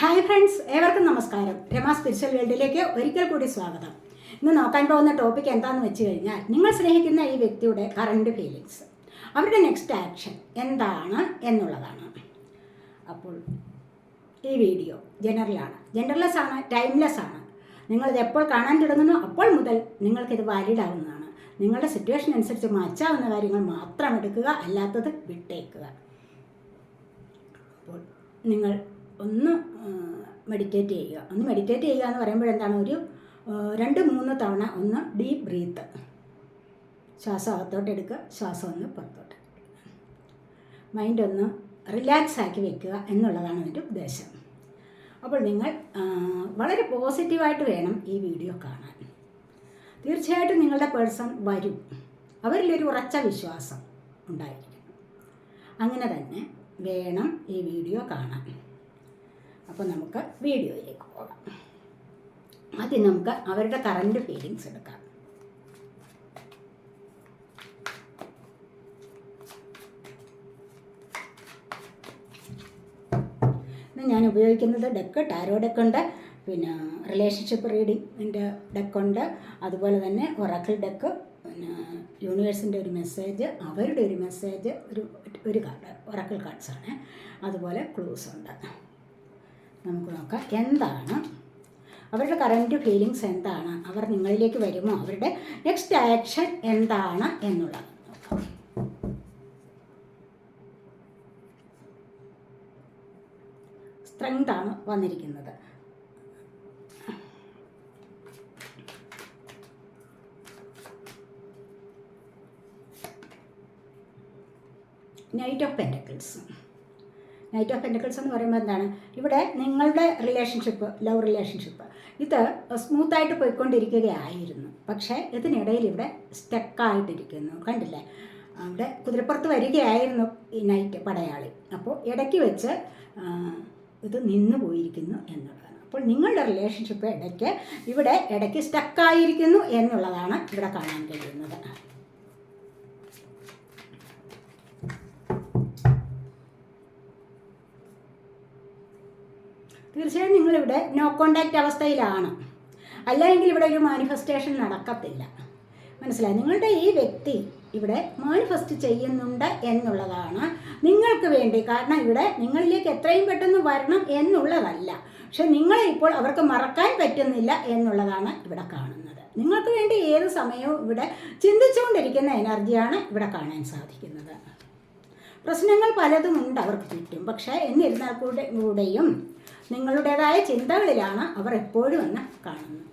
Hi friends ഏവർക്കും നമസ്കാരം. Rama spiritual വേൾഡിലേക്ക് ഒരിക്കൽ കൂടി സ്വാഗതം. ഇന്ന് നോക്കാൻ പോകുന്ന ടോപ്പിക് എന്താണെന്ന് വെച്ച് കഴിഞ്ഞാൽ നിങ്ങൾ സ്നേഹിക്കുന്ന ഈ വ്യക്തിയുടെ കറണ്ട് ഫീലിങ്സ് അവരുടെ നെക്സ്റ്റ് ആക്ഷൻ എന്താണ് എന്നുള്ളതാണ്. അപ്പോൾ ഈ വീഡിയോ ജനറലാണ് ജനറലെസ് ആണ് ടൈംലെസ് ആണ്. നിങ്ങളിത് എപ്പോൾ കാണാൻ തുടങ്ങുന്നു അപ്പോൾ മുതൽ നിങ്ങൾക്കിത് വാലിഡ് ആവുന്നതാണ്. നിങ്ങളുടെ സിറ്റുവേഷൻ അനുസരിച്ച് മാറ്റാവുന്ന കാര്യങ്ങൾ മാത്രം എടുക്കുക അല്ലാത്തത് വിട്ടേക്കുക. അപ്പോൾ നിങ്ങൾ ഒന്ന് മെഡിറ്റേറ്റ് ചെയ്യുക. ഒന്ന് മെഡിറ്റേറ്റ് ചെയ്യുക എന്ന് പറയുമ്പോൾ എന്താണ്? ഒരു രണ്ട് മൂന്ന് തവണ ഒന്ന് ഡീപ്പ് ബ്രീത്ത് ശ്വാസം അകത്തോട്ട് എടുക്കുക. ശ്വാസം ഒന്ന് പുറത്തോട്ട്. മൈൻഡ് ഒന്ന് റിലാക്സ് ആക്കി വെക്കുക എന്നുള്ളതാണ് എന്റെ ഉദ്ദേശം. അപ്പോൾ നിങ്ങൾ വളരെ പോസിറ്റീവായിട്ട് വേണം ഈ വീഡിയോ കാണാൻ. തീർച്ചയായിട്ടും നിങ്ങളുടെ പേഴ്സൺ വരും. അവരിലൊരു ഉറച്ച വിശ്വാസം ഉണ്ടായിരിക്കും. അങ്ങനെ തന്നെ വേണം ഈ വീഡിയോ കാണാൻ. അപ്പോൾ നമുക്ക് വീഡിയോയിലേക്ക് പോകാം. ആദ്യം നമുക്ക് അവരുടെ കറണ്ട് ഫീലിങ്സ് എടുക്കാം. ഞാൻ ഉപയോഗിക്കുന്നത് ഡെക്ക് ടാരോ ഡെക്കുണ്ട് പിന്നെ റിലേഷൻഷിപ്പ് റീഡിങ്ങിന്റെ ഡെക്കുണ്ട് അതുപോലെ തന്നെ ഒറക്കിൾ ഡെക്ക് പിന്നെ യൂണിവേഴ്സിന്റെ ഒരു മെസ്സേജ് അവരുടെ ഒരു മെസ്സേജ് ഒരു ഒരു കാർഡ് ഒറക്കിൾ കാർഡ്സാണ് അതുപോലെ ക്ലൂസ് ഉണ്ട്. നമുക്ക് നോക്കാം. എന്താണ്? അവരുടെ കറന്റ് ഫീലിങ്സ് എന്താണ്? അവർ നിങ്ങളിലേക്ക് വരുമോ? അവരുടെ നെക്സ്റ്റ് ആക്ഷൻ എന്താണ് എന്നുള്ളത് സ്ട്രെങ്താണ് വന്നിരിക്കുന്നത്. Knight of pentacles knight of pentacles എന്ന് പറയുമ്പോൾ എന്താണ്? ഇവിടെ നിങ്ങളുടെ റിലേഷൻഷിപ്പ് ലവ് റിലേഷൻഷിപ്പ് ഇത് സ്മൂത്തായിട്ട് പോയിക്കൊണ്ടിരിക്കുകയായിരുന്നു. പക്ഷേ ഇതിനിടയിൽ ഇവിടെ സ്റ്റക്കായിട്ടിരിക്കുന്നു കണ്ടില്ലേ? അവിടെ കുതിരപ്പുറത്ത് വരികയായിരുന്നു ഈ നൈറ്റ് പടയാളി. അപ്പോൾ ഇടയ്ക്ക് വെച്ച് ഇത് നിന്നു പോയിരിക്കുന്നു എന്നുള്ളതാണ്. അപ്പോൾ നിങ്ങളുടെ റിലേഷൻഷിപ്പ് ഇടയ്ക്ക് ഇവിടെ ഇടയ്ക്ക് സ്റ്റക്കായിരിക്കുന്നു എന്നുള്ളതാണ് ഇവിടെ കാണാൻ കഴിയുന്നത്. തീർച്ചയായും നിങ്ങളിവിടെ നോ കോണ്ടാക്റ്റ് അവസ്ഥയിലാണ്. അല്ലെങ്കിൽ ഇവിടെ ഒരു മാനിഫെസ്റ്റേഷൻ നടക്കത്തില്ല. മനസ്സിലായി? നിങ്ങളുടെ ഈ വ്യക്തി ഇവിടെ മാനിഫെസ്റ്റ് ചെയ്യുന്നുണ്ട് എന്നുള്ളതാണ് നിങ്ങൾക്ക് വേണ്ടി. കാരണം ഇവിടെ നിങ്ങളിലേക്ക് എത്രയും പെട്ടെന്ന് വരണം എന്നുള്ളതല്ല. പക്ഷെ നിങ്ങളെ ഇപ്പോൾ അവർക്ക് മറക്കാൻ പറ്റുന്നില്ല എന്നുള്ളതാണ് ഇവിടെ കാണുന്നത്. നിങ്ങൾക്ക് വേണ്ടി ഏത് സമയവും ഇവിടെ ചിന്തിച്ചുകൊണ്ടിരിക്കുന്ന എനർജിയാണ് ഇവിടെ കാണാൻ സാധിക്കുന്നത്. പ്രശ്നങ്ങൾ പലതും ഉണ്ട് അവർക്ക് ചുറ്റും. പക്ഷേ എന്നിരുന്നാൽ കൂടെ കൂടെയും നിങ്ങളുടേതായ ചിന്തകളിലാണ് അവർ എപ്പോഴും എന്ന് കാണുന്നത്.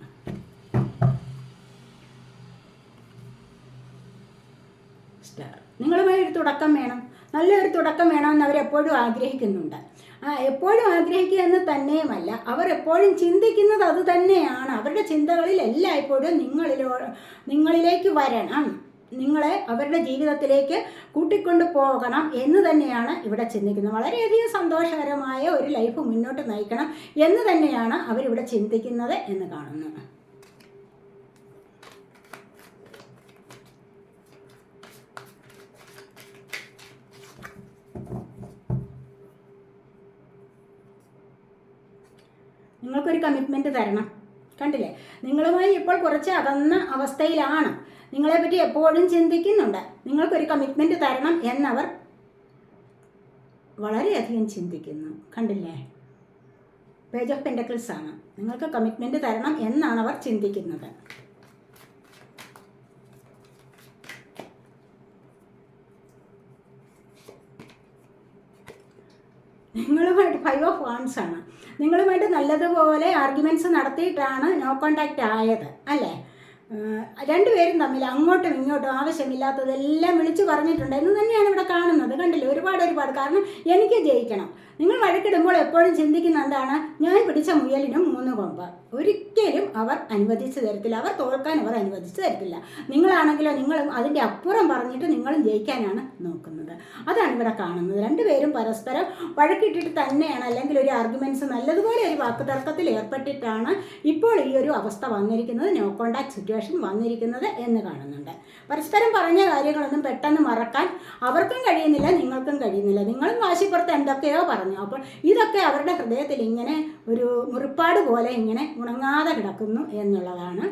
നിങ്ങളുമായി ഒരു തുടക്കം വേണം. നല്ലൊരു തുടക്കം വേണമെന്ന് അവരെപ്പോഴും ആഗ്രഹിക്കുന്നുണ്ട്. ആ എപ്പോഴും ആഗ്രഹിക്കുക എന്ന് തന്നെയുമല്ല അവർ എപ്പോഴും ചിന്തിക്കുന്നത് അത് തന്നെയാണ്. അവരുടെ ചിന്തകളിൽ എല്ലായ്പ്പോഴും നിങ്ങളിലോ നിങ്ങളിലേക്ക് വരണം. നിങ്ങളെ അവരുടെ ജീവിതത്തിലേക്ക് കൂട്ടിക്കൊണ്ടു പോകണം എന്ന് തന്നെയാണ് ഇവിടെ ചിന്തിക്കുന്നത്. വളരെയധികം സന്തോഷകരമായ ഒരു ലൈഫ് മുന്നോട്ട് നയിക്കണം എന്ന് തന്നെയാണ് അവരിവിടെ ചിന്തിക്കുന്നത് എന്ന് കാണുന്നു നിങ്ങൾക്കൊരു കമ്മിറ്റ്മെന്റ് തരണം. കണ്ടില്ലേ? നിങ്ങളുമായി ഇപ്പോൾ കുറച്ച് അകന്ന അവസ്ഥയിലാണ്. നിങ്ങളെപ്പറ്റി എപ്പോഴും ചിന്തിക്കുന്നുണ്ട്. നിങ്ങൾക്കൊരു കമ്മിറ്റ്മെന്റ് തരണം എന്നവർ വളരെയധികം ചിന്തിക്കുന്നു. കണ്ടില്ലേ? പേജ് ഓഫ് പെൻഡക്കിൾസ് ആണ്. നിങ്ങൾക്ക് കമ്മിറ്റ്മെന്റ് തരണം എന്നാണ് അവർ ചിന്തിക്കുന്നത്. നിങ്ങളുമായിട്ട് ഫൈവ് ഓഫ് വാൺസ് ആണ്. നിങ്ങളുമായിട്ട് നല്ലതുപോലെ ആർഗ്യുമെന്റ്സ് നടത്തിയിട്ടാണ് നോ കോണ്ടാക്റ്റ് ആയത്. അല്ലേ? രണ്ടുപേരും തമ്മിൽ അങ്ങോട്ടും ഇങ്ങോട്ടും ആവശ്യമില്ലാത്തതെല്ലാം വിളിച്ചു പറഞ്ഞിട്ടുണ്ട് എന്ന് തന്നെയാണ് ഇവിടെ കാണുന്നത്. കണ്ടില്ലേ? ഒരുപാട് ഒരുപാട്. കാരണം എനിക്ക് ജയിക്കണം. നിങ്ങൾ വഴക്കിടുമ്പോൾ എപ്പോഴും ചിന്തിക്കുന്ന എന്താണ്? ഞാൻ പിടിച്ച മുയലിനും മൂന്ന് കൊമ്പ്. ഒരിക്കലും അവർ അനുവദിച്ചു തരത്തില്ല. അവർ തോൽക്കാൻ അവർ അനുവദിച്ചു തരത്തില്ല. നിങ്ങളാണെങ്കിലോ നിങ്ങളും അതിന്റെ അപ്പുറം പറഞ്ഞിട്ട് നിങ്ങളും ജയിക്കാനാണ് നോക്കുന്നത്. അതാണ് ഇവിടെ കാണുന്നത്. രണ്ടുപേരും പരസ്പരം വഴക്കിട്ടിട്ട് തന്നെയാണ് അല്ലെങ്കിൽ ഒരു ആർഗ്യുമെന്റ്സ് നല്ലതുപോലെ ഒരു വാക്ക് തർക്കത്തിൽ ഏർപ്പെട്ടിട്ടാണ് ഇപ്പോൾ ഈ ഒരു അവസ്ഥ വന്നിരിക്കുന്നത് നോ കോണ്ടാക്ട് സിറ്റുവേഷൻ വന്നിരിക്കുന്നത് എന്ന് കാണുന്നുണ്ട്. പരസ്പരം പറഞ്ഞ കാര്യങ്ങളൊന്നും പെട്ടെന്ന് മറക്കാൻ അവർക്കും കഴിയുന്നില്ല നിങ്ങൾക്കും കഴിയുന്നില്ല. നിങ്ങളും വാശിപ്പുറത്ത് എന്തൊക്കെയോ പറഞ്ഞു. അപ്പോൾ ഇതൊക്കെ അവരുടെ ഹൃദയത്തിൽ ഇങ്ങനെ ഒരു മുറിപ്പാട് പോലെ ഇങ്ങനെ ഉണങ്ങാതെ കിടക്കുന്നു എന്നുള്ളതാണ്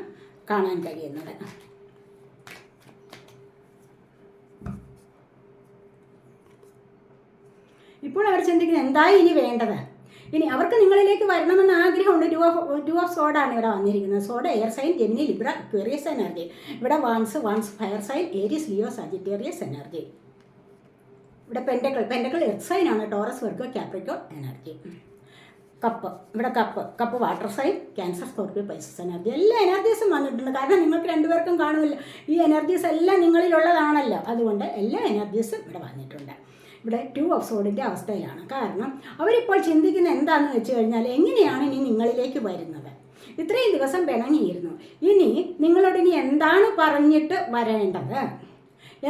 കാണാൻ കഴിയുന്നത്. ഇപ്പോൾ അവർ ചിന്തിക്കുന്നത് എന്തായി ഇനി വേണ്ടത്? ഇനി അവർക്ക് നിങ്ങളിലേക്ക് വരണമെന്ന് ആഗ്രഹമുണ്ട്. ടു ഓഫ് ടു ഓഫ് സോഡാണ് ഇവിടെ വന്നിരിക്കുന്നത്. Sword air sign Gemini Libra Aquarius energy ഇവിടെ wands wands fire sign Aries Leo Sagittarius energy ഇവിടെ പെൻഡക്കൾ പെൻഡക്കൾ എർത്ത് സൈൻ ആണ്. Taurus Virgo Capricorn energy cup ഇവിടെ cup cup water sign Cancer Scorpio Pisces energy എല്ലാ എനർജീസും വന്നിട്ടുണ്ട്. കാരണം നിങ്ങൾക്ക് രണ്ടുപേർക്കും കാണുമല്ലോ. ഈ എനർജീസ് എല്ലാം നിങ്ങളിലുള്ളതാണല്ലോ. അതുകൊണ്ട് എല്ലാ എനർജീസും ഇവിടെ വന്നിട്ടുണ്ട്. ഇവിടെ ടു ഓഫ് സോഡിന്റെ അവസ്ഥയിലാണ്. കാരണം അവരിപ്പോൾ ചിന്തിക്കുന്ന എന്താണെന്ന് വെച്ച് കഴിഞ്ഞാൽ എങ്ങനെയാണ് ഇനി നിങ്ങളിലേക്ക് വരുന്നത്? ഇത്രയും ദിവസം പിണങ്ങിയിരുന്നു. ഇനി നിങ്ങളോട് ഇനി എന്താണ് പറഞ്ഞിട്ട് വരേണ്ടത്?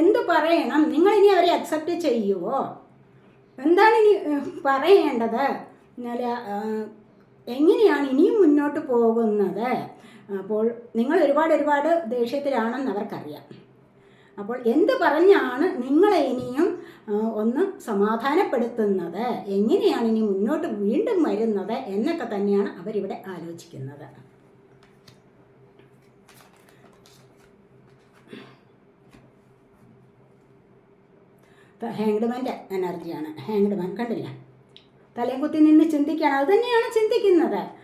എന്ത് പറയണം? നിങ്ങളിനി അവരെ അക്സെപ്റ്റ് ചെയ്യുവോ? എന്താണ് ഇനി പറയേണ്ടത്? എന്നാൽ എങ്ങനെയാണ് ഇനിയും മുന്നോട്ട് പോകുന്നത്? അപ്പോൾ നിങ്ങൾ ഒരുപാട് ഒരുപാട് ദേഷ്യത്തിലാണെന്ന് അവർക്കറിയാം. അപ്പോൾ എന്ത് പറഞ്ഞാണ് നിങ്ങളെ ഇനിയും ഒന്ന് സമാധാനപ്പെടുത്തുന്നത്. എങ്ങനെയാണ് ഇനി മുന്നോട്ട് വീണ്ടും വരുന്നത് എന്നൊക്കെ തന്നെയാണ് അവരിവിടെ ആലോചിക്കുന്നത്. ഹാങ്ഡ്മാന്റെ എനർജിയാണ് ഹാങ്ഡ്മാൻ കണ്ടില്ല. തലയും കുത്തി നിന്ന് ചിന്തിക്കുകയാണ്. അത് തന്നെയാണ് ചിന്തിക്കുന്നത്.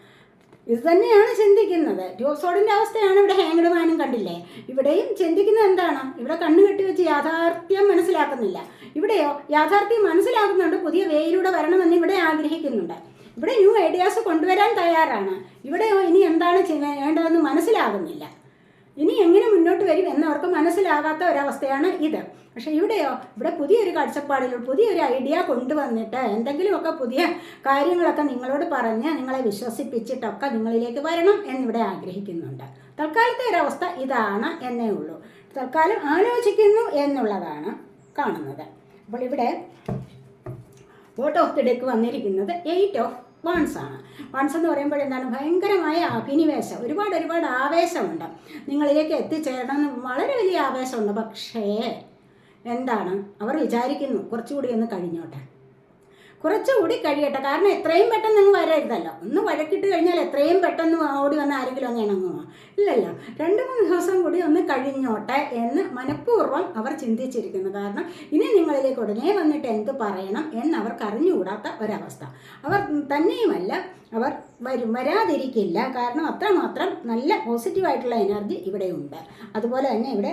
ഇത് തന്നെയാണ് ചിന്തിക്കുന്നത്. ട്യൂസോഡിന്റെ അവസ്ഥയാണ് ഇവിടെ ഹാങ്ഡ്മാനും കണ്ടില്ലേ? ഇവിടെയും ചിന്തിക്കുന്നത് എന്താണ്? ഇവിടെ കണ്ണു കെട്ടി വെച്ച് യാഥാർത്ഥ്യം മനസ്സിലാക്കുന്നില്ല. ഇവിടെയോ യാഥാർത്ഥ്യം മനസ്സിലാക്കുന്നുണ്ട് പുതിയ വേയിലൂടെ വരണമെന്ന് ഇവിടെ ആഗ്രഹിക്കുന്നുണ്ട്. ഇവിടെ ന്യൂ ഐഡിയാസ് കൊണ്ടുവരാൻ തയ്യാറാണ്. ഇവിടെയോ ഇനി എന്താണ് ചെയ്യേണ്ടതെന്ന് മനസ്സിലാകുന്നില്ല. ഇനി എങ്ങനെ മുന്നോട്ട് വരും എന്നവർക്ക് മനസ്സിലാകാത്ത ഒരവസ്ഥയാണ് ഇത്. പക്ഷേ ഇവിടെയോ ഇവിടെ പുതിയൊരു കാഴ്ചപ്പാടിൽ പുതിയൊരു ഐഡിയ കൊണ്ടുവന്നിട്ട് എന്തെങ്കിലുമൊക്കെ പുതിയ കാര്യങ്ങളൊക്കെ നിങ്ങളോട് പറഞ്ഞ് നിങ്ങളെ വിശ്വസിപ്പിച്ചിട്ടൊക്കെ നിങ്ങളിലേക്ക് വരണം എന്നിവിടെ ആഗ്രഹിക്കുന്നുണ്ട്. തൽക്കാലത്തെ ഒരവസ്ഥ ഇതാണ് എന്നേ ഉള്ളൂ. തൽക്കാലം ആലോചിക്കുന്നു എന്നുള്ളതാണ് കാണുന്നത്. അപ്പോൾ ഇവിടെ വോട്ട് ഓഫ് ദി ഡെക്ക് വന്നിരിക്കുന്നത് എയ്റ്റ് ഓഫ് വൺസ് ആണ് വൺസ് എന്ന് പറയുമ്പോൾ എന്താണ്? ഭയങ്കരമായ അഭിനിവേശം. ഒരുപാട് ഒരുപാട് ആവേശമുണ്ട്. നിങ്ങളിലേക്ക് എത്തിച്ചേരണം എന്ന് വളരെ വലിയ ആവേശമുണ്ട്. പക്ഷേ എന്താണ്? അവർ വിചാരിക്കുന്നു കുറച്ചുകൂടി ഒന്ന് കഴിഞ്ഞോട്ടെ. കുറച്ചുകൂടി കഴിയട്ടെ. കാരണം എത്രയും പെട്ടെന്ന് നിങ്ങൾ വരരുതല്ലോ. ഒന്ന് വഴക്കിട്ട് കഴിഞ്ഞാൽ എത്രയും പെട്ടെന്ന് ഓടി വന്ന് ആരെങ്കിലും ഒന്ന് ഇണങ്ങുമോ ഇല്ലല്ലോ. രണ്ട് മൂന്ന് ദിവസം കൂടി ഒന്ന് കഴിഞ്ഞോട്ടെ എന്ന് മനഃപൂർവം അവർ ചിന്തിച്ചിരിക്കുന്നു. കാരണം ഇനി നിങ്ങളിലേക്ക് ഉടനെ വന്നിട്ട് എന്ത് പറയണം എന്ന് അവർക്ക് അറിഞ്ഞുകൂടാത്ത ഒരവസ്ഥ. അവർ തന്നെയുമല്ല അവർ വരും വരാതിരിക്കില്ല. കാരണം അത്രമാത്രം നല്ല പോസിറ്റീവായിട്ടുള്ള എനർജി ഇവിടെയുണ്ട് അതുപോലെ തന്നെ ഇവിടെ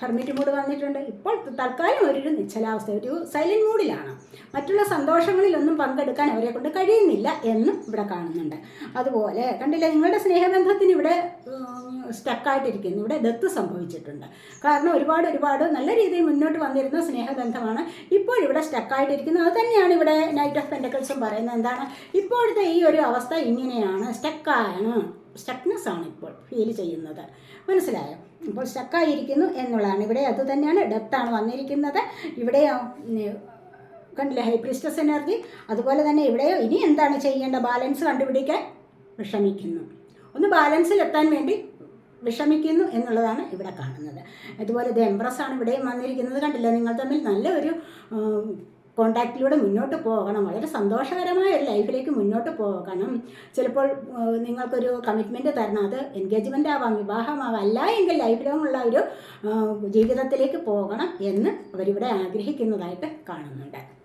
ഹെർമിറ്റ് മൂഡ് വന്നിട്ടുണ്ട്. ഇപ്പോൾ തൽക്കാലം ഒരു നിശ്ചലാവസ്ഥ ഒരു സൈലന്റ് മൂഡിലാണ്. മറ്റുള്ള സന്തോഷങ്ങളിലൊന്നും പങ്കെടുക്കാൻ അവരെ കൊണ്ട് കഴിയുന്നില്ല എന്നും ഇവിടെ കാണുന്നുണ്ട്. അതുപോലെ കണ്ടില്ലേ നിങ്ങളുടെ സ്നേഹബന്ധത്തിന് ഇവിടെ സ്റ്റക്കായിട്ടിരിക്കുന്നു ഇവിടെ ദത്ത് സംഭവിച്ചിട്ടുണ്ട്. കാരണം ഒരുപാട് ഒരുപാട് നല്ല രീതിയിൽ മുന്നോട്ട് വന്നിരുന്ന സ്നേഹബന്ധമാണ് ഇപ്പോൾ ഇവിടെ സ്റ്റക്കായിട്ടിരിക്കുന്നത് അത് തന്നെയാണ് ഇവിടെ നൈറ്റ് ഓഫ് പെൻഡക്കൾസും പറയുന്നത് എന്താണ്? ഇപ്പോഴത്തെ ഈ ഒരു അവസ്ഥ ഇങ്ങനെയാണ്. സ്റ്റക്കാണ് സ്റ്റക്നെസ് ആണ് ഇപ്പോൾ ഫീൽ ചെയ്യുന്നത്. മനസ്സിലായോ? ഇപ്പോൾ സ്റ്റക്കായിരിക്കുന്നു എന്നുള്ളതാണ്. ഇവിടെ അതുതന്നെയാണ് തന്നെയാണ് ഡെപ്താണ് വന്നിരിക്കുന്നത്. ഇവിടെ കണ്ടില്ല കണ്ടില്ലേ ഹൈ എനർജി അതുപോലെ തന്നെ ഇവിടെയോ ഇനി എന്താണ് ചെയ്യേണ്ട ബാലൻസ് കണ്ടുപിടിക്കാൻ വിഷമിക്കുന്നു. ഒന്ന് ബാലൻസിൽ എത്താൻ വേണ്ടി വിഷമിക്കുന്നു എന്നുള്ളതാണ് ഇവിടെ കാണുന്നത്. അതുപോലെ ദ എംപ്രസ് ആണ് ഇവിടെയും വന്നിരിക്കുന്നത്. കണ്ടില്ല നിങ്ങൾ തമ്മിൽ നല്ലൊരു കോണ്ടാക്റ്റിലൂടെ മുന്നോട്ട് പോകണം. വളരെ സന്തോഷകരമായ ഒരു ലൈഫിലേക്ക് മുന്നോട്ട് പോകണം. ചിലപ്പോൾ നിങ്ങൾക്കൊരു കമ്മിറ്റ്മെന്റ് തരണം. അത് എൻഗേജ്മെന്റ് ആവാം വിവാഹമാവാം. അല്ല എങ്കിൽ ലൈഫ് ലോങ് ഉള്ള ഒരു ജീവിതത്തിലേക്ക് പോകണം എന്ന് അവരിവിടെ ആഗ്രഹിക്കുന്നതായിട്ട് കാണുന്നുണ്ട്.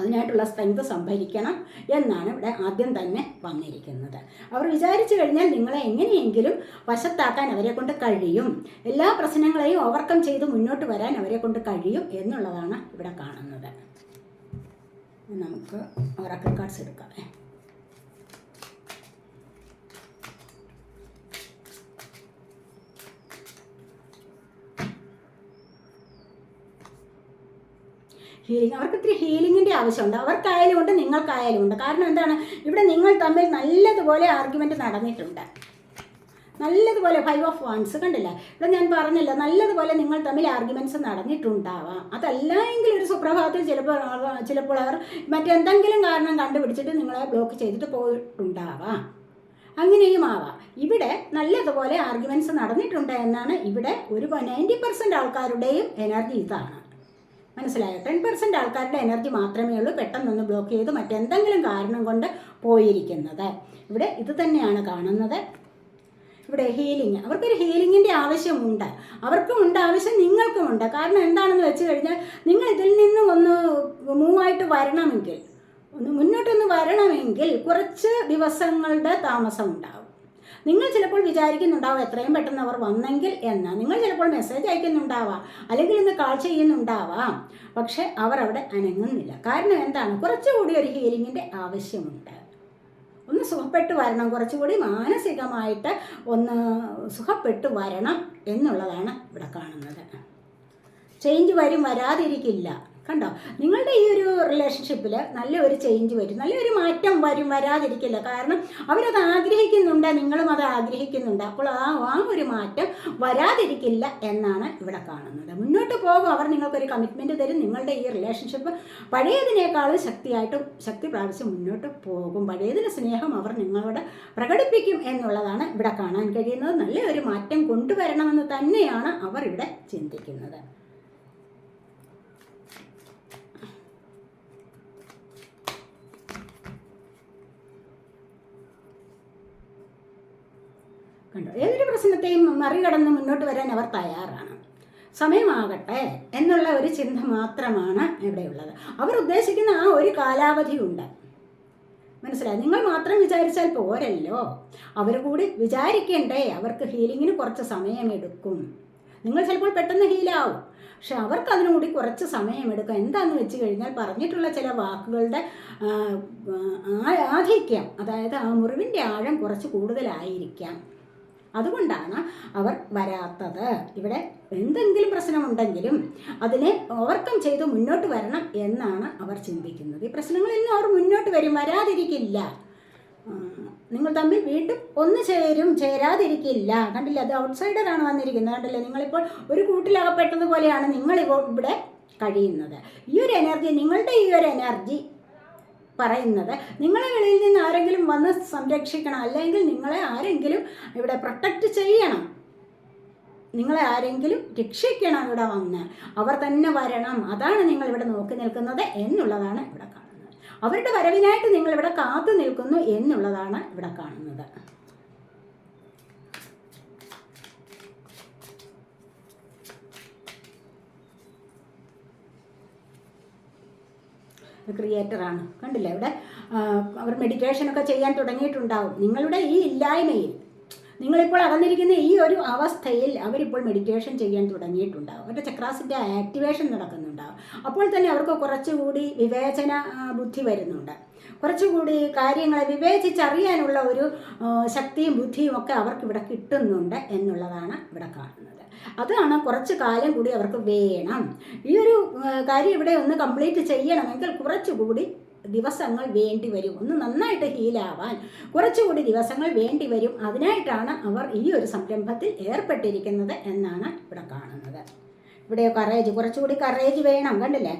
അതിനായിട്ടുള്ള സ്ട്രെങ്ത് സംഭരിക്കണം എന്നാണ് ഇവിടെ ആദ്യം തന്നെ വന്നിരിക്കുന്നത്. അവർ വിചാരിച്ചു കഴിഞ്ഞാൽ നിങ്ങളെ എങ്ങനെയെങ്കിലും വശത്താക്കാൻ അവരെ കൊണ്ട് കഴിയും. എല്ലാ പ്രശ്നങ്ങളെയും ഓവർകം ചെയ്ത് മുന്നോട്ട് വരാൻ അവരെ കൊണ്ട് കഴിയും എന്നുള്ളതാണ് ഇവിടെ കാണുന്നത്. നമുക്ക് ഒറാക്കിൾ കാർഡ്സ് എടുക്കാം ഹീലിംഗ് അവർക്ക് ഇത്തിരി ഹീലിങ്ങിന്റെ ആവശ്യമുണ്ട്. അവർക്കായാലും ഉണ്ട് നിങ്ങൾക്കായാലും ഉണ്ട്. കാരണം എന്താണ്? ഇവിടെ നിങ്ങൾ തമ്മിൽ നല്ലതുപോലെ ആർഗ്യുമെന്റ് നടന്നിട്ടുണ്ട്. നല്ലതുപോലെ ഫൈവ് ഓഫ് വൺസ് കണ്ടില്ല? ഇവിടെ ഞാൻ പറഞ്ഞില്ല നല്ലതുപോലെ നിങ്ങൾ തമ്മിൽ ആർഗ്യുമെന്റ്സ് നടന്നിട്ടുണ്ടാവാം. അതല്ല എങ്കിൽ ഒരു സുപ്രഭാതത്തിൽ ചിലപ്പോൾ ചിലപ്പോൾ അവർ മറ്റെന്തെങ്കിലും കാരണം കണ്ടുപിടിച്ചിട്ട് നിങ്ങളെ ബ്ലോക്ക് ചെയ്തിട്ട് പോയിട്ടുണ്ടാവാം. അങ്ങനെയും ആവാം. ഇവിടെ നല്ലതുപോലെ ആർഗ്യുമെന്റ്സ് നടന്നിട്ടുണ്ട് എന്നാണ് ഇവിടെ ഒരു നയന്റി പെർസെന്റ് ആൾക്കാരുടെയും എനർജി ഇതാണ്. മനസ്സിലായോ? ടെൻ പെർസെന്റ് ആൾക്കാരുടെ എനർജി മാത്രമേ ഉള്ളൂ. പെട്ടെന്നൊന്ന് ബ്ലോക്ക് ചെയ്ത് മറ്റെന്തെങ്കിലും കാരണം കൊണ്ട് പോയിരിക്കുന്നത്. ഇവിടെ ഇത് തന്നെയാണ് കാണുന്നത്. ഇവിടെ ഹീലിംഗ് അവർക്കൊരു ഹീലിങ്ങിന്റെ ആവശ്യമുണ്ട്. അവർക്കും ഉണ്ട് ആവശ്യം നിങ്ങൾക്കുമുണ്ട്. കാരണം എന്താണെന്ന് വെച്ച് കഴിഞ്ഞാൽ നിങ്ങൾ ഇതിൽ നിന്നും ഒന്ന് മൂവായിട്ട് വരണമെങ്കിൽ ഒന്ന് മുന്നോട്ടൊന്ന് വരണമെങ്കിൽ കുറച്ച് ദിവസങ്ങളുടെ താമസം ഉണ്ടാവും നിങ്ങൾ ചിലപ്പോൾ വിചാരിക്കുന്നുണ്ടാവും എത്രയും പെട്ടെന്ന് അവർ വന്നെങ്കിൽ എന്ന്. നിങ്ങൾ ചിലപ്പോൾ മെസ്സേജ് അയക്കുന്നുണ്ടാവാം അല്ലെങ്കിൽ ഇന്ന് കാൾ ചെയ്യുന്നുണ്ടാവാം. പക്ഷേ അവർ അവിടെ അനങ്ങുന്നില്ല. കാരണം എന്താണ്? കുറച്ചുകൂടി ഒരു ഹീലിങ്ങിന്റെ ആവശ്യമുണ്ട്. ഒന്ന് സുഖപ്പെട്ട് വരണം. കുറച്ചുകൂടി മാനസികമായിട്ട് ഒന്ന് സുഖപ്പെട്ട് വരണം എന്നുള്ളതാണ് ഇവിടെ കാണുന്നത്. ചേഞ്ച് വരും വരാതിരിക്കില്ല. കണ്ടോ? നിങ്ങളുടെ ഈ ഒരു റിലേഷൻഷിപ്പിൽ നല്ലൊരു ചേഞ്ച് വരും. നല്ലൊരു മാറ്റം വരും വരാതിരിക്കില്ല. കാരണം അവരത് ആഗ്രഹിക്കുന്നുണ്ട് നിങ്ങളും അത് ആഗ്രഹിക്കുന്നുണ്ട്. അപ്പോൾ ആ ആ ഒരു മാറ്റം വരാതിരിക്കില്ല എന്നാണ് ഇവിടെ കാണുന്നത്. മുന്നോട്ട് പോകും. അവർ നിങ്ങൾക്കൊരു കമ്മിറ്റ്മെന്റ് തരും. നിങ്ങളുടെ ഈ റിലേഷൻഷിപ്പ് പഴയതിനേക്കാളും ശക്തിയായിട്ടും ശക്തി പ്രാപിച്ച് മുന്നോട്ട് പോകും. പഴയതിന് സ്നേഹം അവർ നിങ്ങളോട് പ്രകടിപ്പിക്കും എന്നുള്ളതാണ് ഇവിടെ കാണാൻ കഴിയുന്നത്. നല്ലൊരു മാറ്റം കൊണ്ടുവരണമെന്ന് തന്നെയാണ് അവർ ഇവിടെ ചിന്തിക്കുന്നത്. കണ്ടോ. ഏതൊരു പ്രശ്നത്തെയും മറികടന്ന് മുന്നോട്ട് വരാൻ അവർ തയ്യാറാണ്. സമയമാകട്ടെ എന്നുള്ള ഒരു ചിന്ത മാത്രമാണ് ഇവിടെയുള്ളത്. അവർ ഉദ്ദേശിക്കുന്ന ആ ഒരു കാലാവധി ഉണ്ട്. മനസ്സിലായി? നിങ്ങൾ മാത്രം വിചാരിച്ചാൽ പോരല്ലോ. അവർ കൂടി വിചാരിക്കണ്ടേ അവർക്ക് ഹീലിങ്ങിന് കുറച്ച് സമയമെടുക്കും നിങ്ങൾ ചിലപ്പോൾ പെട്ടെന്ന് ഹീലാവും പക്ഷെ അവർക്ക് അതിനുകൂടി കുറച്ച് സമയമെടുക്കും എന്താണെന്ന് വെച്ച് കഴിഞ്ഞാൽ പറഞ്ഞിട്ടുള്ള ചില വാക്കുകളുടെ ആധിക്യം അതായത് ആ മുറിവിന്റെ ആഴം കുറച്ച് കൂടുതലായിരിക്കാം. അതുകൊണ്ടാണ് അവർ വരാത്തത്. ഇവിടെ എന്തെങ്കിലും പ്രശ്നമുണ്ടെങ്കിലും അതിനെ ഓവർകം ചെയ്ത് മുന്നോട്ട് വരണം എന്നാണ് അവർ ചിന്തിക്കുന്നത്. ഈ പ്രശ്നങ്ങളെല്ലാം അവർ മുന്നോട്ട് വരും വരാതിരിക്കില്ല. നിങ്ങൾ തമ്മിൽ വീണ്ടും ഒന്ന് ചേരും ചേരാതിരിക്കില്ല. കണ്ടില്ല അത് ഔട്ട്സൈഡറാണ് വന്നിരിക്കുന്നത്. കണ്ടില്ലേ നിങ്ങളിപ്പോൾ ഒരു കൂട്ടിലകപ്പെട്ടതുപോലെയാണ് നിങ്ങൾ ഇവിടെ കഴിയുന്നത്. ഈ ഒരു എനർജി നിങ്ങളുടെ ഈ ഒരു എനർജി പറയുന്നത്. നിങ്ങളെ വെളിയിൽ നിന്ന് ആരെങ്കിലും വന്ന് സംരക്ഷിക്കണം. അല്ലെങ്കിൽ നിങ്ങളെ ആരെങ്കിലും ഇവിടെ പ്രൊട്ടക്റ്റ് ചെയ്യണം. നിങ്ങളെ ആരെങ്കിലും രക്ഷിക്കണം ഇവിടെ വന്ന്. അവർ തന്നെ വരണം. അതാണ് നിങ്ങൾ ഇവിടെ നോക്കി നിൽക്കുന്നത് എന്നുള്ളതാണ് ഇവിടെ കാണുന്നത്. അവരുടെ വരവിനായിട്ട് നിങ്ങൾ ഇവിടെ കാത്തു നിൽക്കുന്നു എന്നുള്ളതാണ് ഇവിടെ കാണുന്നത്. ക്രിയേറ്ററാണ് കണ്ടില്ലേ ഇവിടെ അവർ മെഡിറ്റേഷനൊക്കെ ചെയ്യാൻ തുടങ്ങിയിട്ടുണ്ടാവും. നിങ്ങളുടെ ഈ ഇല്ലായ്മയിൽ നിങ്ങളിപ്പോൾ അകന്നിരിക്കുന്ന ഈ ഒരു അവസ്ഥയിൽ അവരിപ്പോൾ മെഡിറ്റേഷൻ ചെയ്യാൻ തുടങ്ങിയിട്ടുണ്ടാവും. അവരുടെ ചക്രാസിന്റെ ആക്ടിവേഷൻ നടക്കുന്നുണ്ടാവും. അപ്പോൾ തന്നെ അവർക്ക് കുറച്ചുകൂടി വിവേചന ബുദ്ധി വരുന്നുണ്ട്. കുറച്ചുകൂടി കാര്യങ്ങളെ വിവേചിച്ചറിയാനുള്ള ഒരു ശക്തിയും ബുദ്ധിയും ഒക്കെ അവർക്ക് ഇവിടെ കിട്ടുന്നുണ്ട് എന്നുള്ളതാണ് ഇവിടെ കാണുന്നത്. അതാണ് കുറച്ച് കാലം കൂടി അവർക്ക് വേണം. ഈ ഒരു കാര്യം ഇവിടെ ഒന്ന് കംപ്ലീറ്റ് ചെയ്യണമെങ്കിൽ കുറച്ചുകൂടി ദിവസങ്ങൾ വേണ്ടി വരും. ഒന്ന് നന്നായിട്ട് ഹീലാവാൻ കുറച്ചുകൂടി ദിവസങ്ങൾ വേണ്ടി വരും. അതിനായിട്ടാണ് അവർ ഈ ഒരു സംരംഭത്തിൽ ഏർപ്പെട്ടിരിക്കുന്നത് എന്നാണ് ഇവിടെ കാണുന്നത്. ഇവിടെ കറേജ് കുറച്ചുകൂടി കറേജ് വേണം കണ്ടില്ലേ?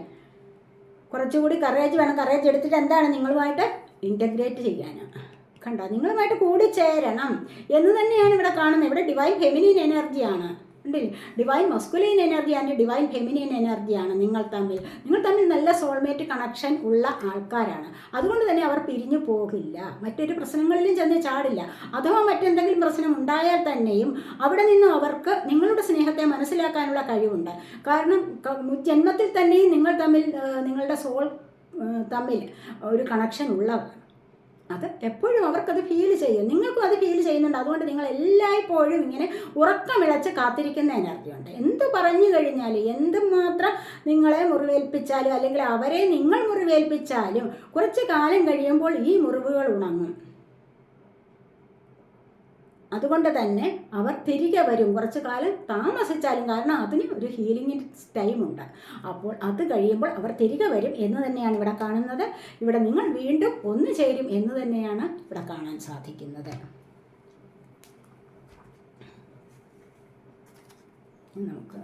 കുറച്ചുകൂടി കറേജ് വേണം. കറേജ് എടുത്തിട്ട് എന്താണ് നിങ്ങളുമായിട്ട് ഇന്റഗ്രേറ്റ് ചെയ്യാനാണ് കണ്ടോ? നിങ്ങളുമായിട്ട് കൂടി ചേരണം എന്ന് തന്നെയാണ് ഇവിടെ കാണുന്നത്. ഇവിടെ ഡിവൈൻ ഫെമിനിൻ എനർജിയാണ് ഉണ്ടല്ലേ? Divine masculine energy and divine feminine എനർജിയാണ് നിങ്ങൾ തമ്മിൽ. നിങ്ങൾ തമ്മിൽ നല്ല സോൾമേറ്റ് കണക്ഷൻ ഉള്ള ആൾക്കാരാണ്. അതുകൊണ്ട് തന്നെ അവർ പിരിഞ്ഞു പോകില്ല. മറ്റൊരു പ്രശ്നങ്ങളിലും ചെന്ന് ചാടില്ല. അഥവാ മറ്റെന്തെങ്കിലും പ്രശ്നം ഉണ്ടായാൽ തന്നെയും അവിടെ നിന്ന് അവർക്ക് നിങ്ങളുടെ സ്നേഹത്തെ മനസ്സിലാക്കാനുള്ള കഴിവുണ്ട്. കാരണം ജന്മത്തിൽ തന്നെയും നിങ്ങൾ തമ്മിൽ നിങ്ങളുടെ സോൾ തമ്മിൽ ഒരു കണക്ഷൻ ഉള്ളതാണ് അത് എപ്പോഴും അവർക്കത് ഫീൽ ചെയ്യും. നിങ്ങൾക്കും അത് ഫീൽ ചെയ്യുന്നുണ്ട്. അതുകൊണ്ട് നിങ്ങൾ എല്ലായ്പ്പോഴും ഇങ്ങനെ ഉറക്കമിളച്ച് കാത്തിരിക്കുന്ന എനർജി ഉണ്ട്. എന്ത് പറഞ്ഞു കഴിഞ്ഞാൽ എന്തുമാത്രം നിങ്ങളെ മുറിവേൽപ്പിച്ചാലും അല്ലെങ്കിൽ അവരെ നിങ്ങൾ മുറിവേൽപ്പിച്ചാലും കുറച്ച് കാലം കഴിയുമ്പോൾ ഈ മുറിവുകൾ ഉണങ്ങും. അതുകൊണ്ട് തന്നെ അവർ തിരികെ വരും. കുറച്ച് കാലം താമസിച്ചാലും കാരണം അതിന് ഒരു ഹീലിംഗിന് ടൈമുണ്ട് അപ്പോൾ അത് കഴിയുമ്പോൾ അവർ തിരികെ വരും എന്ന് തന്നെയാണ് ഇവിടെ കാണുന്നത്. ഇവിടെ നിങ്ങൾ വീണ്ടും ഒന്നു ചേരും എന്ന് തന്നെയാണ് ഇവിടെ കാണാൻ സാധിക്കുന്നത്. നമുക്ക്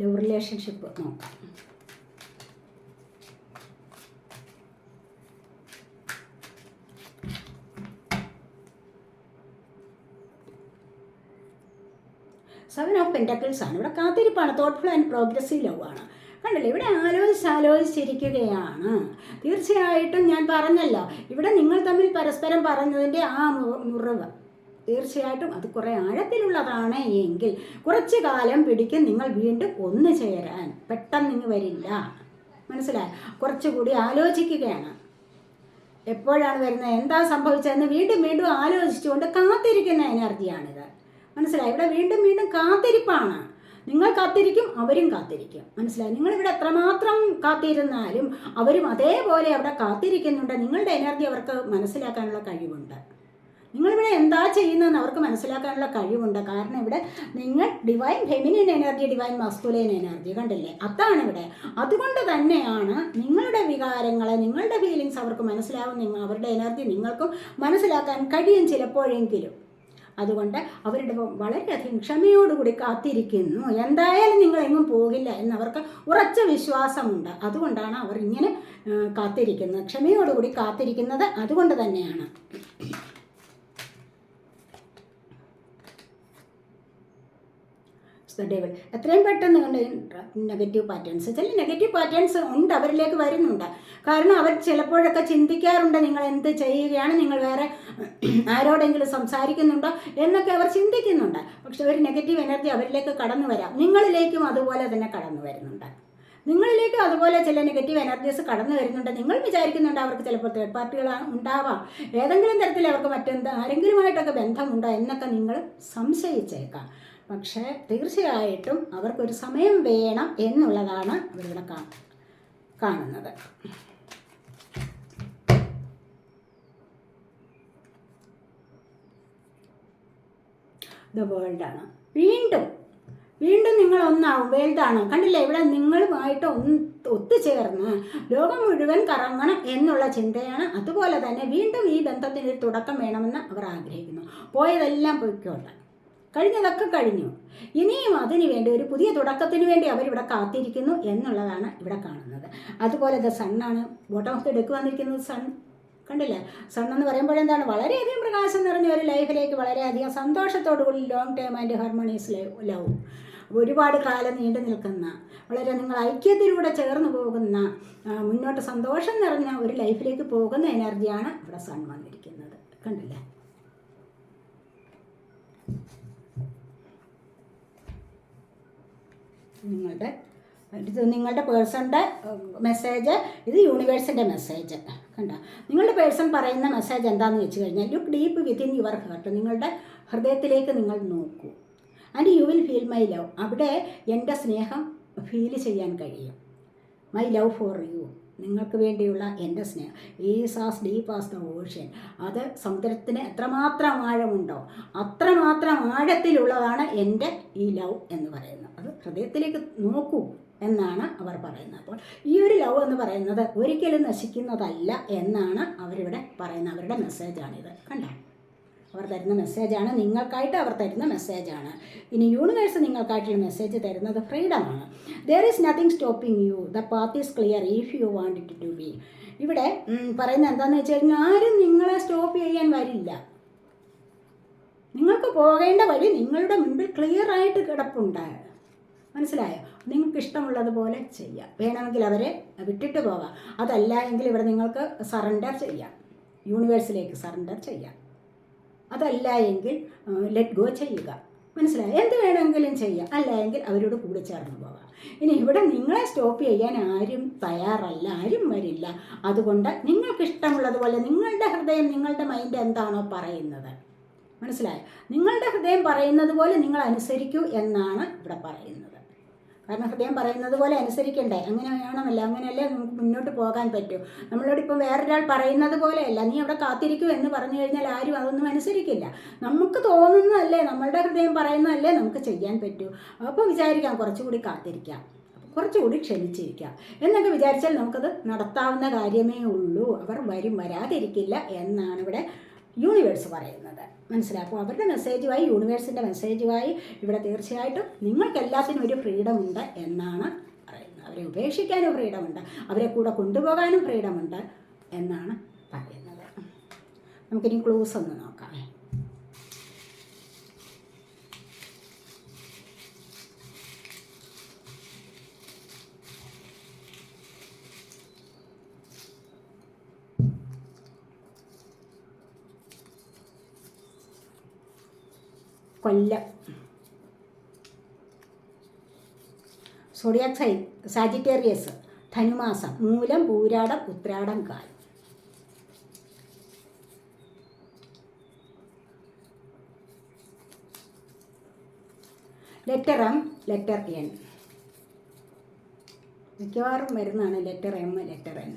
ലവ് റിലേഷൻഷിപ്പ് നോക്കാം. സെവൻ ഓഫ് പെന്റക്കിൾസ് ആണ്. ഇവിടെ കാത്തിരിപ്പാണ്. തോട്ട്ഫുൾ ആൻഡ് പ്രോഗ്രസീവ് ലവ് ആണ്. കണ്ടല്ലോ? ഇവിടെ ആലോചിച്ച് ആലോചിച്ചിരിക്കുകയാണ്. തീർച്ചയായിട്ടും ഞാൻ പറഞ്ഞല്ലോ. ഇവിടെ നിങ്ങൾ തമ്മിൽ പരസ്പരം പറഞ്ഞതിന്റെ ആ മുറിവ് തീർച്ചയായിട്ടും അത് കുറേ ആഴത്തിലുള്ളതാണ് എങ്കിൽ കുറച്ച് കാലം പിടിക്കും നിങ്ങൾ വീണ്ടും ഒന്നു ചേരാൻ. പെട്ടെന്ന് ഇങ്ങ് വരില്ല. മനസ്സിലായി? കുറച്ചുകൂടി ആലോചിക്കുകയാണ്. എപ്പോഴാണ് വരുന്നത്? എന്താ സംഭവിച്ചതെന്ന് വീണ്ടും വീണ്ടും ആലോചിച്ചുകൊണ്ട് കാത്തിരിക്കുന്ന എനർജിയാണിത് മനസ്സിലായി? ഇവിടെ വീണ്ടും വീണ്ടും കാത്തിരിപ്പാണ്. നിങ്ങൾ കാത്തിരിക്കും അവരും കാത്തിരിക്കും. മനസ്സിലായി? നിങ്ങളിവിടെ എത്രമാത്രം കാത്തിരുന്നാലും അവരും അതേപോലെ അവിടെ കാത്തിരിക്കുന്നുണ്ട്. നിങ്ങളുടെ എനർജി അവർക്ക് മനസ്സിലാക്കാനുള്ള കഴിവുണ്ട്. നിങ്ങളിവിടെ എന്താ ചെയ്യുന്നതെന്ന് അവർക്ക് മനസ്സിലാക്കാനുള്ള കഴിവുണ്ട്. കാരണം ഇവിടെ നിങ്ങൾ divine feminine energy divine masculine energy കണ്ടില്ലേ? അതാണ് ഇവിടെ. അതുകൊണ്ട് തന്നെയാണ് നിങ്ങളുടെ വികാരങ്ങളെ നിങ്ങളുടെ ഫീലിങ്സ് അവർക്ക് മനസ്സിലാവും നിങ്ങൾ അവരുടെ എനർജി നിങ്ങൾക്കും മനസ്സിലാക്കാൻ കഴിയും ചിലപ്പോഴെങ്കിലും. അതുകൊണ്ട് അവരുടെ വളരെയധികം ക്ഷമയോടുകൂടി കാത്തിരിക്കുന്നു. എന്തായാലും നിങ്ങൾ എങ്ങും പോകില്ല എന്നവർക്ക് ഉറച്ച വിശ്വാസമുണ്ട്. അതുകൊണ്ടാണ് അവർ ഇങ്ങനെ കാത്തിരിക്കുന്നത്. ക്ഷമയോടുകൂടി കാത്തിരിക്കുന്നത് അതുകൊണ്ട് തന്നെയാണ്. ഡേവിഡ് എത്രയും പെട്ടെന്ന് നെഗറ്റീവ് പാറ്റേൺസ് ചില നെഗറ്റീവ് പാറ്റേൺസ് ഉണ്ട് അവരിലേക്ക് വരുന്നുണ്ട്. കാരണം അവർ ചിലപ്പോഴൊക്കെ ചിന്തിക്കാറുണ്ട് നിങ്ങൾ എന്ത് ചെയ്യുകയാണ് നിങ്ങൾ വേറെ ആരോടെങ്കിലും സംസാരിക്കുന്നുണ്ടോ എന്നൊക്കെ അവർ ചിന്തിക്കുന്നുണ്ട്. പക്ഷെ ഒരു നെഗറ്റീവ് എനർജി അവരിലേക്ക് കടന്നു വരാം. നിങ്ങളിലേക്കും അതുപോലെ തന്നെ കടന്നു വരുന്നുണ്ട്. നിങ്ങളിലേക്ക് അതുപോലെ ചില നെഗറ്റീവ് എനർജീസ് കടന്നു വരുന്നുണ്ട്. നിങ്ങൾ വിചാരിക്കുന്നുണ്ട് അവർക്ക് ചിലപ്പോൾ തേർഡ് പാർട്ടികൾ ഉണ്ടാവാം. ഏതെങ്കിലും തരത്തിൽ അവർക്ക് മറ്റെന്ത് ആരെങ്കിലുമായിട്ടൊക്കെ ബന്ധമുണ്ടോ എന്നൊക്കെ നിങ്ങൾ സംശയിച്ചേക്കാം. പക്ഷേ തീർച്ചയായിട്ടും അവർക്കൊരു സമയം വേണം എന്നുള്ളതാണ് അവരിവിടെ കാണുന്നത്. ദ വേൾഡാണ് വീണ്ടും വീണ്ടും നിങ്ങൾ ഒന്നാവും. വേൾഡാണ് കണ്ടില്ലേ? ഇവിടെ നിങ്ങളുമായിട്ട് ഒന്ന് ഒത്തുചേർന്ന് ലോകം മുഴുവൻ കറങ്ങണം എന്നുള്ള ചിന്തയാണ്. അതുപോലെ തന്നെ വീണ്ടും ഈ ബന്ധത്തിന് ഒരു തുടക്കം വേണമെന്ന് അവർ ആഗ്രഹിക്കുന്നു. പോയതെല്ലാം പൊയ്ക്കോട്ടെ. കഴിഞ്ഞതൊക്കെ കഴിഞ്ഞു. ഇനിയും അതിനു വേണ്ടി ഒരു പുതിയ തുടക്കത്തിന് വേണ്ടി അവരിവിടെ കാത്തിരിക്കുന്നു എന്നുള്ളതാണ് ഇവിടെ കാണുന്നത്. അതുപോലെ ദ സണ്ണാണ് ബോട്ടം ഓഫ് ദ ഡെക്ക് വന്നിരിക്കുന്നത്. സൺ കണ്ടില്ലേ? സൺ എന്ന് പറയുമ്പോൾ എന്താണ്? വളരെയധികം പ്രകാശം നിറഞ്ഞ ഒരു ലൈഫിലേക്ക് വളരെയധികം സന്തോഷത്തോടു കൂടി long term and harmonious love ഒരുപാട് കാലം നീണ്ടു നിൽക്കുന്ന വളരെ നിങ്ങൾ ഐക്യത്തിലൂടെ ചേർന്ന് പോകുന്ന മുന്നോട്ട് സന്തോഷം നിറഞ്ഞ ഒരു ലൈഫിലേക്ക് പോകുന്ന എനർജിയാണ് ഇവിടെ സൺ വന്നിരിക്കുന്നത്. കണ്ടില്ലേ? നിങ്ങളുടെ ഇത് നിങ്ങളുടെ പേഴ്സണിന്റെ മെസ്സേജ് ഇത് യൂണിവേഴ്സിന്റെ മെസ്സേജ് കണ്ട? നിങ്ങളുടെ പേഴ്സൺ പറയുന്ന മെസ്സേജ് എന്താണെന്ന് വെച്ച് കഴിഞ്ഞാൽ look deep within your heart നിങ്ങളുടെ ഹൃദയത്തിലേക്ക് നിങ്ങൾ നോക്കൂ. And you will feel my love അവിടെ എന്റെ സ്നേഹം ഫീൽ ചെയ്യാൻ കഴിയും. മൈ ലവ് ഫോർ യു നിങ്ങൾക്ക് വേണ്ടിയുള്ള എന്റെ സ്നേഹം. ഈ as deep as the ocean. അത് സമുദ്രത്തിന് എത്രമാത്രം ആഴമുണ്ടോ അത്രമാത്രം ആഴത്തിലുള്ളതാണ് എന്റെ ഈ ലവ് എന്ന് പറയുന്നത്. അത് ഹൃദയത്തിലേക്ക് നോക്കൂ എന്നാണ് അവർ പറയുന്നത്. അപ്പോൾ ഈ ഒരു ലവ് എന്ന് പറയുന്നത് ഒരിക്കലും നശിക്കുന്നതല്ല എന്നാണ് അവരിവിടെ പറയുന്നത്. അവരുടെ മെസ്സേജാണിത് കണ്ടോ? അവർ തരുന്ന മെസ്സേജാണ് നിങ്ങൾക്കായിട്ട് അവർ തരുന്ന മെസ്സേജാണ് ഇനി യൂണിവേഴ്സ് നിങ്ങൾക്കായിട്ടുള്ള മെസ്സേജ് തരുന്നത് ഫ്രീഡമാണ് there is nothing stopping you the path is clear if you want it to be ഇവിടെ പറയുന്നത് എന്താണെന്ന് വെച്ച് കഴിഞ്ഞാൽ ആരും നിങ്ങളെ സ്റ്റോപ്പ് ചെയ്യാൻ വരില്ല. നിങ്ങൾക്ക് പോകേണ്ട വഴി നിങ്ങളുടെ മുൻപിൽ ക്ലിയർ ആയിട്ട് കിടപ്പുണ്ട്. മനസ്സിലായോ? നിങ്ങൾക്ക് ഇഷ്ടമുള്ളതുപോലെ ചെയ്യാം. വേണമെങ്കിൽ അവരെ വിട്ടിട്ട് പോകാം. അതല്ല എങ്കിൽ ഇവിടെ നിങ്ങൾക്ക് സറണ്ടർ ചെയ്യാം. യൂണിവേഴ്സിലേക്ക് സറണ്ടർ ചെയ്യാം. അതല്ല എങ്കിൽ ലെറ്റ് ഗോ ചെയ്യുക. മനസ്സിലായി? എന്ത് വേണമെങ്കിലും ചെയ്യാം. അല്ല എങ്കിൽ അവരോട് കൂടെ ചേർന്ന് പോകാം. ഇനി ഇവിടെ നിങ്ങളെ സ്റ്റോപ്പ് ചെയ്യാൻ ആരും തയ്യാറല്ല ആരും വരില്ല. അതുകൊണ്ട് നിങ്ങൾക്ക് ഇഷ്ടമുള്ളതുപോലെ നിങ്ങളുടെ ഹൃദയം നിങ്ങളുടെ മൈൻഡ് എന്താണോ പറയുന്നത്. മനസ്സിലായോ? നിങ്ങളുടെ ഹൃദയം പറയുന്നത് പോലെ നിങ്ങൾ അനുസരിക്കൂ എന്നാണ് ഇവിടെ പറയുന്നത്. കാരണം ഹൃദയം പറയുന്നത് പോലെ അനുസരിക്കണ്ടേ. അങ്ങനെ വേണമല്ല അങ്ങനെയല്ലേ നമുക്ക് മുന്നോട്ട് പോകാൻ പറ്റൂ. നമ്മളോട് ഇപ്പം വേറൊരാൾ പറയുന്നത് പോലെയല്ല നീ അവിടെ കാത്തിരിക്കൂ എന്ന് പറഞ്ഞു കഴിഞ്ഞാൽ ആരും അതൊന്നും അനുസരിക്കില്ല. നമുക്ക് തോന്നുന്നതല്ലേ നമ്മളുടെ ഹൃദയം പറയുന്നതല്ലേ നമുക്ക് ചെയ്യാൻ പറ്റൂ. അപ്പോൾ വിചാരിക്കാം കുറച്ചുകൂടി കാത്തിരിക്കാം. കുറച്ചുകൂടി ക്ഷമിച്ചിരിക്കാം. എന്നൊക്കെ വിചാരിച്ചാൽ നമുക്കത് നടത്താവുന്ന കാര്യമേ ഉള്ളൂ. അവർ വരും വരാതിരിക്കില്ല എന്നാണ് ഇവിടെ യൂണിവേഴ്സ് പറയുന്നത്. മനസ്സിലാക്കും അവരുടെ മെസ്സേജുമായി യൂണിവേഴ്സിന്റെ മെസ്സേജുമായി ഇവിടെ തീർച്ചയായിട്ടും നിങ്ങൾക്ക് എല്ലാത്തിനും ഒരു ഫ്രീഡം ഉണ്ട് എന്നാണ് പറയുന്നത്. അവരെ ഉപേക്ഷിക്കാനും ഫ്രീഡമുണ്ട് അവരെ കൂടെ കൊണ്ടുപോകാനും ഫ്രീഡമുണ്ട് എന്നാണ് പറയുന്നത്. നമുക്കിനി ക്ലൂസ് ഒന്ന് നോക്കാം. കൊല്ലം. സോഡിയാക് സൈൻ സാജിറ്റേറിയസ് ധനുമാസം മൂലം പൂരാടം ഉത്രാടം കാൽ ലെറ്റർ എം ലെറ്റർ എൻ മിക്കവാറും വരുന്നതാണ് ലെറ്റർ എം ലെറ്റർ എൻ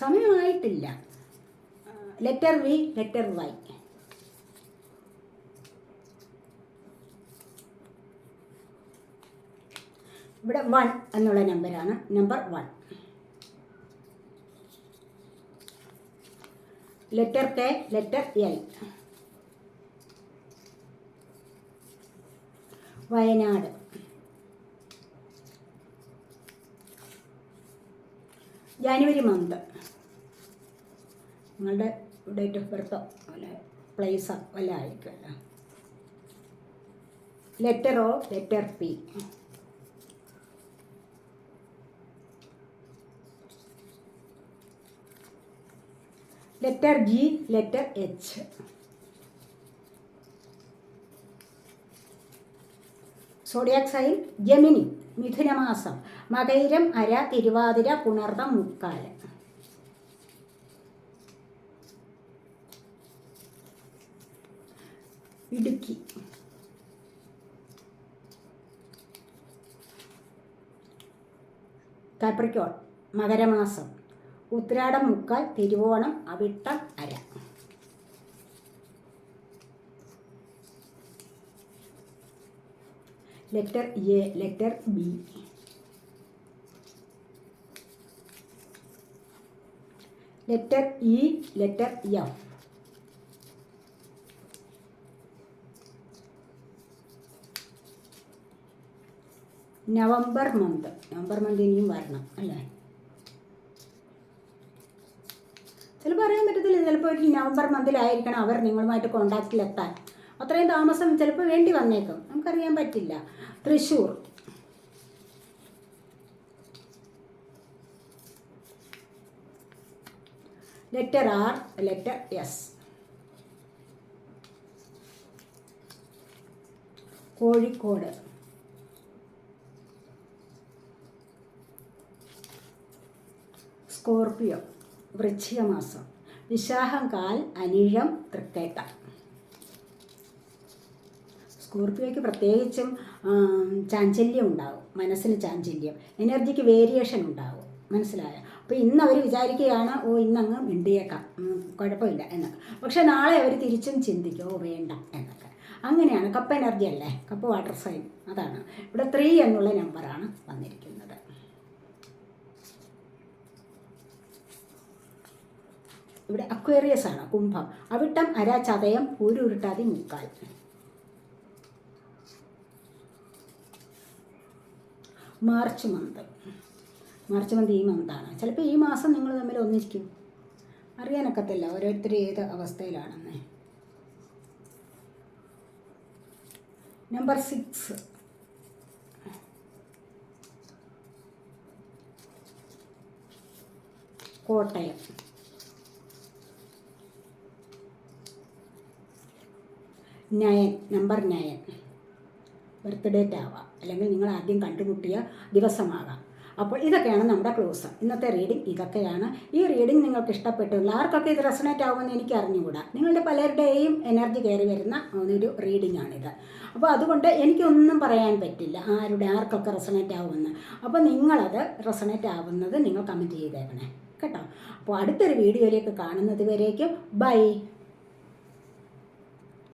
സമയമായിട്ടില്ല. ലെറ്റർ വി ലെറ്റർ വൈ ഇവിടെ വൺ എന്നുള്ള നമ്പറാണ് number one letter K letter L Wayanad. January month നിങ്ങളുടെ ഡേറ്റ് ഓഫ് ബർത്തോ അല്ല പ്ലേസോ അല്ല ആയിരിക്കുമല്ലോ letter O letter P letter G letter H zodiac sign Gemini മിഥുനമാസം. മകൈരം അര തിരുവാതിര പുണർതം മുക്കാൽ. ഇടുക്കി. കാപ്രിക്കോൺ മകരമാസം. ഉത്രാടം മുക്കാൽ തിരുവോണം അവിട്ടം അര. Letter A letter B letter E letter F November month November month ഇനിയും വരണം അല്ലേ ചിലപ്പോൾ അറിയാൻ പറ്റത്തില്ല ചിലപ്പോൾ ഒരു നവംബർ മന്തിലായിരിക്കണം അവർ നിങ്ങളുമായിട്ട് കോണ്ടാക്റ്റിലെത്താൻ. അത്രയും താമസം ചിലപ്പോൾ വേണ്ടി വന്നേക്കും. നമുക്കറിയാൻ പറ്റില്ല. Thrissur letter R letter S Kozhikode. Scorpio വൃശ്ചികമാസം. വിശാഖം കാൽ അനിഴം തൃക്കേട്ട സ്കോർപ്പിയോയ്ക്ക് പ്രത്യേകിച്ചും ചാഞ്ചല്യം ഉണ്ടാവും. മനസ്സിന് ചാഞ്ചല്യം. എനർജിക്ക് വേരിയേഷൻ ഉണ്ടാവും. മനസ്സിലായ? അപ്പോൾ ഇന്ന് അവർ വിചാരിക്കുകയാണ് ഓ ഇന്നങ്ങ് മിണ്ടിയേക്കാം. കുഴപ്പമില്ല എന്നൊക്കെ. പക്ഷേ നാളെ അവർ തിരിച്ചും ചിന്തിക്കും ഓ വേണ്ട എന്നൊക്കെ. അങ്ങനെയാണ്. കപ്പ് എനർജി അല്ലേ? Cup water sign. അതാണ്. ഇവിടെ ത്രീ എന്നുള്ള നമ്പറാണ് വന്നിരിക്കുന്നത്. ഇവിടെ അക്വേറിയസ് ആണ് കുംഭം. അവിട്ടം അര ചതയം ഊരുരുട്ടാതി മുക്കാൽ. March month. മാർച്ച് മന്ത് ഈ മന്താണ്. ചിലപ്പോൾ ഈ മാസം നിങ്ങൾ തമ്മിൽ ഒന്നിരിക്കും. അറിയാനൊക്കത്തില്ല ഓരോരുത്തർ ഏത് അവസ്ഥയിലാണെന്ന്. Number six Kottayam. Nine number nine birth date ആവാം അല്ലെങ്കിൽ നിങ്ങൾ ആദ്യം കണ്ടുമുട്ടിയ ദിവസമാകാം. അപ്പോൾ ഇതൊക്കെയാണ് നമ്മുടെ ക്ലോസ്. ഇന്നത്തെ റീഡിംഗ് ഇതൊക്കെയാണ്. ഈ റീഡിംഗ് നിങ്ങൾക്ക് ഇഷ്ടപ്പെട്ടുള്ള ആർക്കൊക്കെ ഇത് റെസണേറ്റ് ആവുമെന്ന് എനിക്ക് അറിഞ്ഞുകൂടാ. നിങ്ങളുടെ പലരുടെയും എനർജി കയറി വരുന്ന ഒരു റീഡിംഗ് ആണിത്. അപ്പോൾ അതുകൊണ്ട് എനിക്കൊന്നും പറയാൻ പറ്റില്ല ആരുടെ ആർക്കൊക്കെ റെസണേറ്റ് ആവുമെന്ന്. അപ്പോൾ നിങ്ങളത് റെസണേറ്റ് ആവുന്നത് നിങ്ങൾ കമന്റ് ചെയ്തേക്കണേ. കേട്ടോ? അപ്പോൾ അടുത്തൊരു വീഡിയോയിലേക്ക് കാണുന്നത് വരേക്കും. ബൈ.